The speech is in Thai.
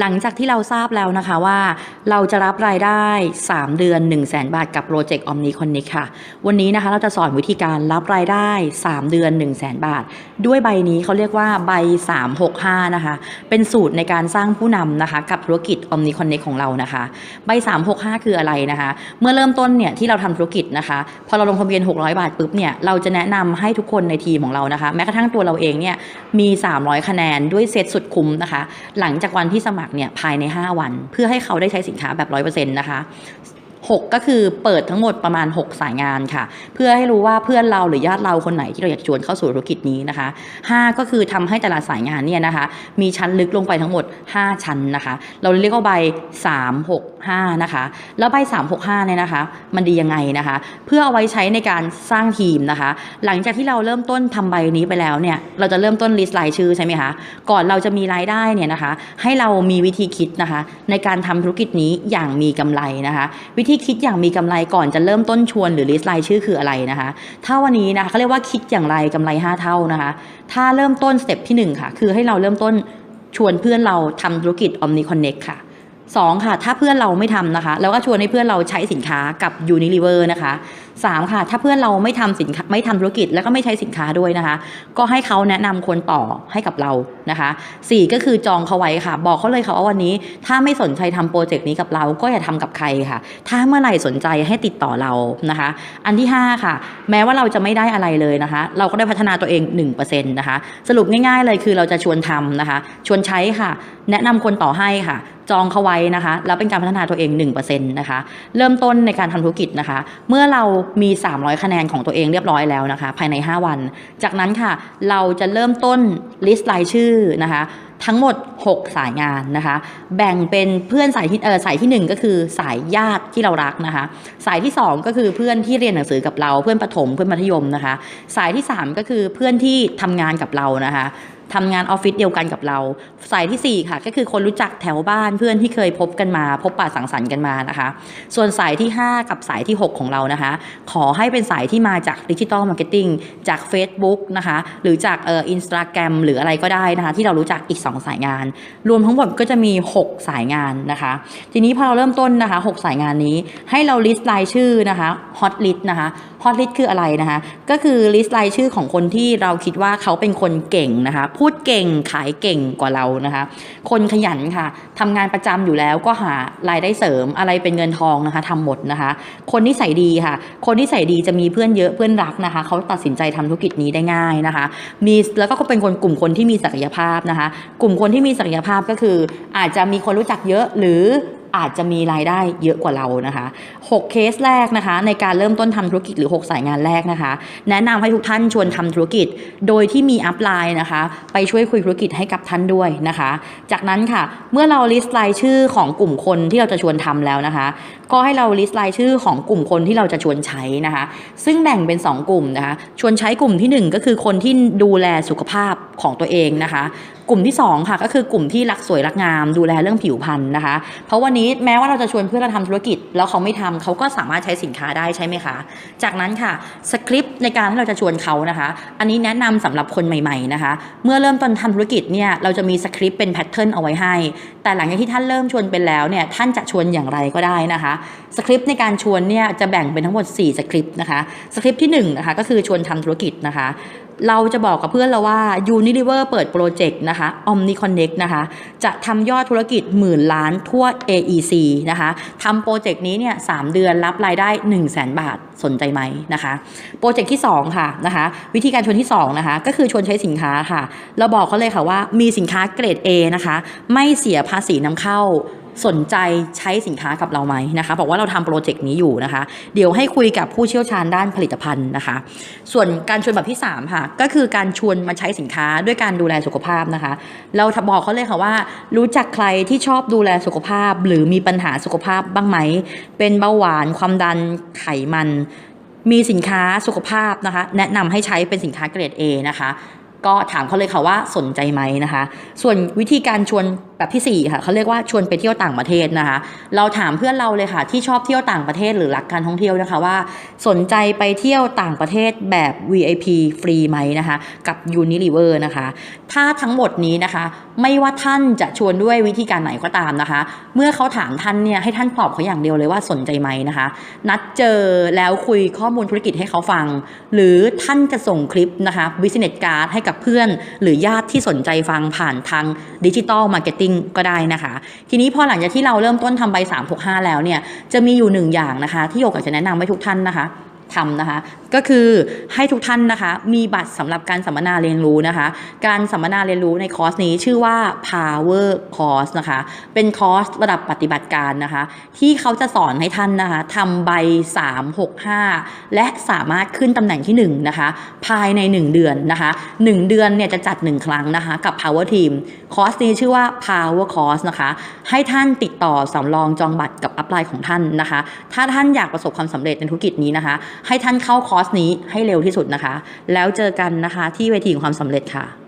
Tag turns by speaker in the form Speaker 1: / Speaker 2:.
Speaker 1: หลังจากที่เราทราบแล้วนะคะว่า เราจะรับรายได้ 3 เดือน 1 0 0 0 0แบาทกับโปรเจกต์ Omni Connect ค่ะ วันนี้นะคะเราจะสอนวิธีการรับรายได้ 3 เดือน 1 0 0 0 0แบาท ด้วยใบนี้เขาเรียกว่าใบ 365 นะคะ เป็นสูตรในการสร้างผู้นำนะคะ กับธุรกิจ Omni Connect ของเรานะคะ ใบ 365 คืออะไรนะคะ เมื่อเริ่มต้นเนี่ยที่เราทำธุรกิจนะคะ พอเราลงทะเบียน 600 บาทปุ๊บเนี่ยเราจะแนะนำให้ทุกคนในทีมของเรานะคะ แม้กระทั่งตัวเราเองเนี่ยมี 300 คะแนนด้วยเซตสุดคุ้มนะคะ หลังจากวันที่สมัครเนี่ยภายใน 5 วัน เพื่อให้เขาได้ใช้สินค้าแบบ 100%นะคะ 6 ก็คือเปิดทั้งหมดประมาณ 6 สายงานค่ะ เพื่อให้รู้ว่าเพื่อนเราหรือญาติเราคนไหนที่เราอยากชวนเข้าสู่ธุรกิจนี้นะคะ 5 ก็คือทำให้แต่ละสายงานเนี่ยนะคะ มีชั้นลึกลงไปทั้งหมด 5 ชั้นนะคะ เราเรียกว่าใบ 3 6 5 นะคะ แล้วใบ 365 เนี่ยนะคะ มันดียังไงนะคะ เพื่อเอาไว้ใช้ในการสร้างทีมนะคะ หลังจากที่เราเริ่มต้นทำใบนี้ไปแล้วเนี่ยเราจะเริ่มต้นลิสต์รายชื่อใช่ไหมคะก่อนเราจะมีรายได้เนี่ยนะคะ ให้เรามีวิธีคิดนะคะ ในการทำธุรกิจนี้อย่างมีกำไรนะคะ วิธีคิดอย่างมีกำไรก่อนจะเริ่มต้นชวนหรือลิสต์รายชื่อคืออะไรนะคะ ถ้าวันนี้นะคะเขาเรียกว่าคิดอย่างไรกำไร 5 เท่านะคะ ถ้าเริ่มต้นสเต็ปที่ 1 ค่ะ คือให้เราเริ่มต้นชวนเพื่อนเราทำธุรกิจ Omni Connect ค่ะสองค่ะ ถ้าเพื่อนเราไม่ทำนะคะ เราก็ชวนให้เพื่อนเราใช้สินค้ากับ Unilever นะคะ สามค่ะ ถ้าเพื่อนเราไม่ทำสินค้าไม่ทำธุรกิจแล้วก็ไม่ใช้สินค้าด้วยนะคะ ก็ให้เขาแนะนำคนต่อให้กับเรานะคะสี่ก็คือจองเขาไว้ค่ะ บอกเขาเลยค่ะว่าวันนี้ ถ้าไม่สนใจทำโปรเจกต์นี้กับเราก็อย่าทำกับใครค่ะ ถ้าเมื่อไหร่สนใจให้ติดต่อเรานะคะ อันที่ห้าค่ะ แม้ว่าเราจะไม่ได้อะไรเลยนะคะ เราก็ได้พัฒนาตัวเอง 1%นะคะ สรุปง่าย ๆ เลยคือเราจะชวนทำนะคะ ชวนใช้ค่ะ แนะนำคนต่อให้ค่ะจองเขาไว้นะคะ แล้วเป็นการพัฒนาตัวเอง1%นะคะ เริ่มต้นในการทำธุรกิจนะคะ เมื่อเรามี 300 คะแนนของตัวเองเรียบร้อยแล้วนะคะ ภายใน 5 วัน จากนั้นค่ะ เราจะเริ่มต้นลิสต์รายชื่อนะคะ ทั้งหมด 6 สายงานนะคะ แบ่งเป็นเพื่อนสายที่เออสายที่ 1 ก็คือสายญาติที่เรารักนะคะ สายที่ 2 ก็คือเพื่อนที่เรียนหนังสือกับเรา เพื่อนประถมเพื่อนมัธยมนะคะ สายที่ 3 ก็คือเพื่อนที่ทำงานกับเรานะคะ ทำงานออฟฟิศเดียวกันกับเรา สายทีสี่ 4 ค่ะ ก็คือคนรู้จักแถวบ้านเพื่อนที่เคยพบกันมา พบปะสังสรรค์กันมานะคะ ส่วนสายที่ 5 กับสายที่ 6 ของเรานะคะ ขอให้เป็นสายที่มาจากดิจิตอลมาร์เก็ตติ้งจาก Facebook นะคะ หรือจากเอ่ออินสตาแกรมหรืออะไรก็ได้นะคะ ที่เรารู้จักอีก 2 สายงาน รวมทั้งหมดก็จะมี 6 สายงานนะคะ ทีนี้พอเราเริ่มต้นนะคะ 6 สายงานนี้ให้เราลิสต์รายชื่อนะคะฮอตลิสต์นะคะฮอตลิสต์คืออะไรนะคะ ก็คือลิสต์รายชื่อของคนที่เราคิดว่าเขาเป็นคนเก่งนะคะพูดเก่งขายเก่งกว่าเรานะคะ คนขยันค่ะทำงานประจำอยู่แล้วก็หารายได้เสริมอะไรเป็นเงินทองนะคะทำหมดนะคะ คนที่ใส่ดีค่ะ คนที่ใส่ดีจะมีเพื่อนเยอะเพื่อนรักนะคะเขาตัดสินใจทำธุรกิจนี้ได้ง่ายนะคะ มีแล้วก็เป็นคนกลุ่มคนที่มีศักยภาพนะคะ กลุ่มคนที่มีศักยภาพก็คือ อาจจะมีคนรู้จักเยอะหรือ อาจจะมีรายได้เยอะกว่าเรานะคะ6เคสแรกนะคะ ในการเริ่มต้นทำธุรกิจหรือ 6 สายงานแรกนะคะ แนะนำให้ทุกท่านชวนทำธุรกิจ โดยที่มีอัพไลน์นะคะ ไปช่วยคุยธุรกิจให้กับท่านด้วยนะคะ จากนั้นค่ะ เมื่อเราลิสต์รายชื่อของกลุ่มคนที่เราจะชวนทำแล้วนะคะ ก็ให้เราลิสต์รายชื่อของกลุ่มคนที่เราจะชวนใช้นะคะ ซึ่งแบ่งเป็น 2 กลุ่มนะคะ ชวนใช้กลุ่มทีหนึ่1 ก็คือคนที่ดูแลสุขภาพของตัวเองนะคะ กลุ่มที่ 2 ค่ะก็คือกลุ่มที่รักสวยรักงามดูแลเรื่องผิวพรรณนะคะ เพราะวันนี้แม้ว่าเราจะชวนเพื่อนเราทำธุรกิจ แล้วเขาไม่ทำเขาก็สามารถใช้สินค้าได้ใช่ไหมคะ จากนั้นค่ะสคริปต์ในการที่เราจะชวนเขานะคะ อันนี้แนะนำสำหรับคนใหม่ๆนะคะ เมื่อเริ่มต้นทำธุรกิจเนี่ยเราจะมีสคริปต์เป็นแพทเทิร์นเอาไว้ให้ แต่หลังจากที่ท่านเริ่มชวนเป็นแล้วเนี่ยท่านจะชวนอย่างไรก็ได้นะคะสคริปต์ในการชวนเนี่ยจะแบ่งเป็นทั้งหมด 4 สคริปต์นะคะสคริปต์ที่1นะคะก็คือชวนทำธุรกิจนะคะ เราจะบอกกับเพื่อนเราว่า Unilever เปิดโปรเจกต์นะคะ Omni Connect นะคะ จะทำยอดธุรกิจหมื่นล้านทั่ว AEC นะคะทำโปรเจกต์นี้เนี่ยสเดือนรับรายได้ 1 0 0 0 0แบาทสนใจไหมนะคะ โปรเจกต์ที่ 2 ค่ะนะคะ วิธีการชวนที่ 2 นะคะ ก็คือชวนใช้สินค้าค่ะ เราบอกเขาเลยค่ะว่ามีสินค้าเกรด A นะคะ ไม่เสียภาษีนำเข้า สนใจใช้สินค้ากับเราไหมนะคะ บอกว่าเราทำโปรเจกต์นี้อยู่นะคะ เดี๋ยวให้คุยกับผู้เชี่ยวชาญด้านผลิตภัณฑ์นะคะ ส่วนการชวนแบบที่ 3 ค่ะ ก็คือการชวนมาใช้สินค้าด้วยการดูแลสุขภาพนะคะ เราบอกเขาเลยค่ะว่า รู้จักใครที่ชอบดูแลสุขภาพ หรือมีปัญหาสุขภาพบ้างไหม เป็นเบาหวานความดันไขมัน มีสินค้าสุขภาพนะคะ แนะนำให้ใช้เป็นสินค้าเกรด A นะคะ ก็ถามเขาเลยค่ะว่าสนใจไหมนะคะ ส่วนวิธีการชวนแบบที่ 4 ค่ะเขาเรียกว่าชวนไปเที่ยวต่างประเทศนะคะ เราถามเพื่อนเราเลยค่ะ ที่ชอบเที่ยวต่างประเทศหรือรักการท่องเที่ยวนะคะว่า สนใจไปเที่ยวต่างประเทศแบบ VIP ฟรีไหมนะคะ กับ Unilever นะคะ ถ้าทั้งหมดนี้นะคะ ไม่ว่าท่านจะชวนด้วยวิธีการไหนก็ตามนะคะ เมื่อเขาถามท่านเนี่ยให้ท่านตอบเขาอย่างเดียวเลยว่าสนใจไหมนะคะ นัดเจอแล้วคุยข้อมูลธุรกิจให้เขาฟัง หรือท่านจะส่งคลิปนะคะ business card ให้กับเพื่อน หรือญาติที่สนใจฟังผ่านทางดิจิ t a ลมาร์เก็ตติ้งก็ได้นะคะ ทีนี้พอหลังจากที่เราเริ่มต้นทำใบ365 แล้วเนี่ยจะมีอยู่หนึ่งอย่างนะคะ ที่โยกอยากจะแนะนำให้ทุกท่านนะคะทำนะคะ ก็คือให้ทุกท่านนะคะ มีบัตรสำหรับการสัมมนาเรียนรู้นะคะ การสัมมนาเรียนรู้ในคอร์สนี้ชื่อว่า Power Course นะคะ เป็นคอร์สระดับปฏิบัติการนะคะ ที่เขาจะสอนให้ท่านนะคะทำใบ 365 และสามารถขึ้นตำแหน่งที่ 1 นะคะ ภายใน 1 เดือนนะคะ 1 เดือนเนี่ยจะจัด 1 ครั้งนะคะ กับ Power Team คอร์สนี้ชื่อว่า Power Course นะคะ ให้ท่านติดต่อสำรองจองบัตรกับอัพไลน์ของท่านนะคะ ถ้าท่านอยากประสบความสำเร็จในธุรกิจนี้นะคะ ให้ท่านเข้าคอร์สร์สนี้ให้เร็วที่สุดนะคะ แล้วเจอกันนะคะที่เวทีของความสำเร็จค่ะ